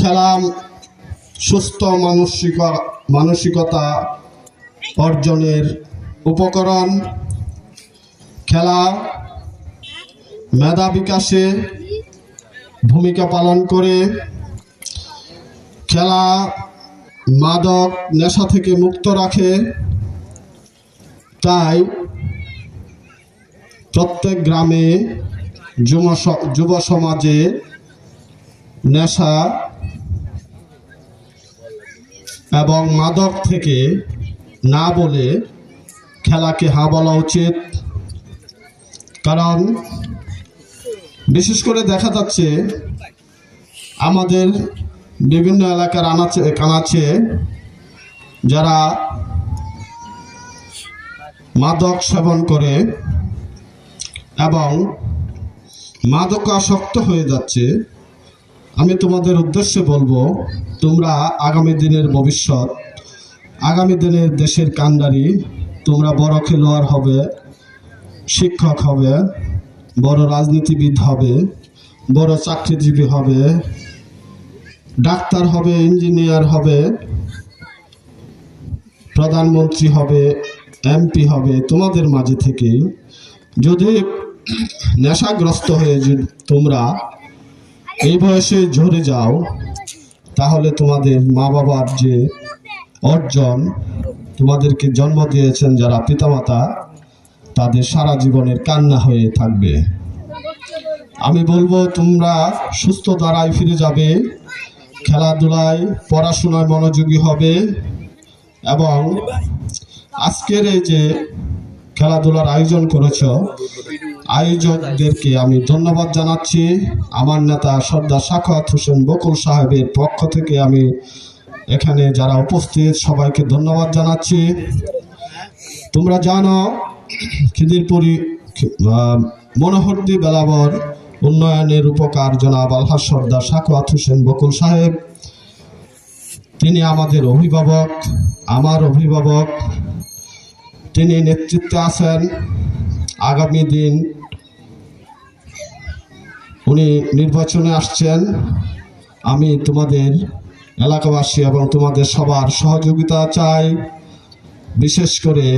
খেলা সুস্থ মানসিক মানসিকতা অর্জনের উপকরণ, খেলা, মেধা বিকাশে ভূমিকা পালন করে, খেলা, মাদক, নেশা থেকে মুক্ত রাখে। তাই প্রত্যেক গ্রামে যুব সমাজে নেশা এবং মাদক থেকে না বলে খেলাকে হা বলা উচিত। কারণ বিশেষ করে দেখা যাচ্ছে আমাদের বিভিন্ন এলাকার আনাচে, কানাচে যারা মাদক সেবন করে এবং মাদকাসক্ত হয়ে যাচ্ছে আমি তোমাদের উদ্দেশ্যে বলব, তোমরা আগামী দিনের ভবিষ্যৎ, আগামী দিনের দেশের কান্ডারি, তোমরা বড় খেলোয়াড় হবে, শিক্ষক হবে, বড় রাজনীতিবিদ হবে, বড় চাকরিজীবী হবে, ডাক্তার হবে, ইঞ্জিনিয়ার হবে, প্রধানমন্ত্রী হবে, এমপি হবে, তোমাদের মাঝে থেকে যদি নেশাগ্রস্ত হয়ে তোমরা এই বয়সে ঝরে যাও, তাহলে তোমাদের মা বাবার যে অর্জন তোমাদেরকে জন্ম দিয়েছেন যারা পিতামাতা, তাদের সারা জীবনের কান্না হয়ে থাকবে। আমি বলব, তোমরা সুস্থ দ্বারায় ফিরে যাবে, খেলাধুলায় পড়াশোনায় মনোযোগী হবে এবং আজকের এই যে খেলাধুলার আয়োজন করেছ আয়োজকদেরকে আমি ধন্যবাদ জানাচ্ছি। আমার নেতা সর্দার সাখাওয়াত হোসেন বকুল সাহেবের পক্ষ থেকে আমি এখানে যারা উপস্থিত, সবাইকে ধন্যবাদ জানাচ্ছি। তোমরা জানো, খিদিরপুরি মনোহরদি বেলাবর উন্নয়নের উপকার জনাব আলহাজ সর্দার সাখাওয়াত হোসেন বকুল সাহেব। তিনি আমাদের অভিভাবক, আমার অভিভাবক। তিনি নেতৃত্বে আছেন। আগামী দিন উনি নির্বাচনে আসছেন। আমি তোমাদের এলাকাবাসী এবং তোমাদের সবার সহযোগিতা চাই। বিশেষ করে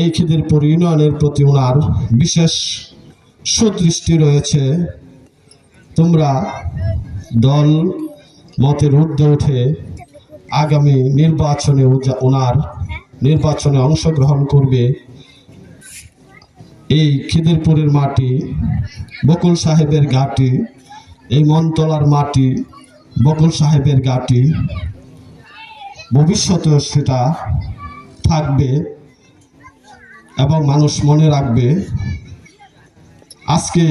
এই খিদিরপুর ইউনিয়নের প্রতি ওনার বিশেষ সুদৃষ্টি রয়েছে। তোমরা দল মতের ঊর্ধ্বে উঠে আগামী নির্বাচনে ওনার নির্বাচনে অংশগ্রহণ করবে। এই খিদিরপুরের মাটি, বকুল সাহেবের ঘাটি, এই মনতলার মাটি, বকুল সাহেবের ঘাটি, ভবিষ্যতেও সেটা থাকবে এবং মানুষ মনে রাখবে। আজকে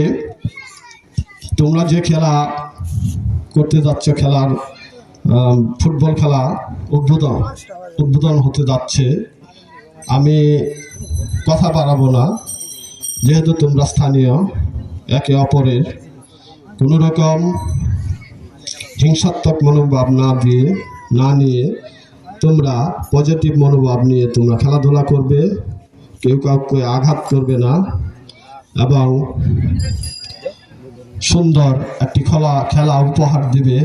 তোমরা যে খেলা করতে যাচ্ছ, খেলার ফুটবল খেলা উদ্বোধন উদ্বোধন হতে যাচ্ছে। আমি কথা বাড়াবো না। যেহেতু তোমরা স্থানীয়, একে অপরের কোনো রকম হিংসাত্মক মনোভাব না দিয়ে, না নিয়ে তোমরা পজিটিভ মনোভাব নিয়ে তোমরা খেলাধুলা করবে, কেউ কাউকে আঘাত করবে না এবং সুন্দর একটি খেলা খেলা উপহার দিবে।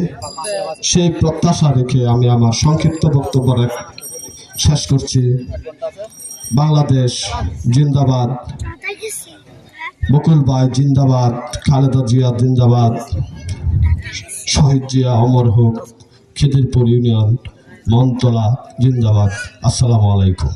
সেই প্রত্যাশা রেখে আমি আমার সংক্ষিপ্ত বক্তব্য শেষ করছি। বাংলাদেশ জিন্দাবাদ। বকুল ভাই জিন্দাবাদ, খালেদা জিয়া জিন্দাবাদ, শহীদ জিয়া অমর হোক, খিদিরপুর ইউনিয়ন, মনতলা জিন্দাবাদ। আসসালামু আলাইকুম।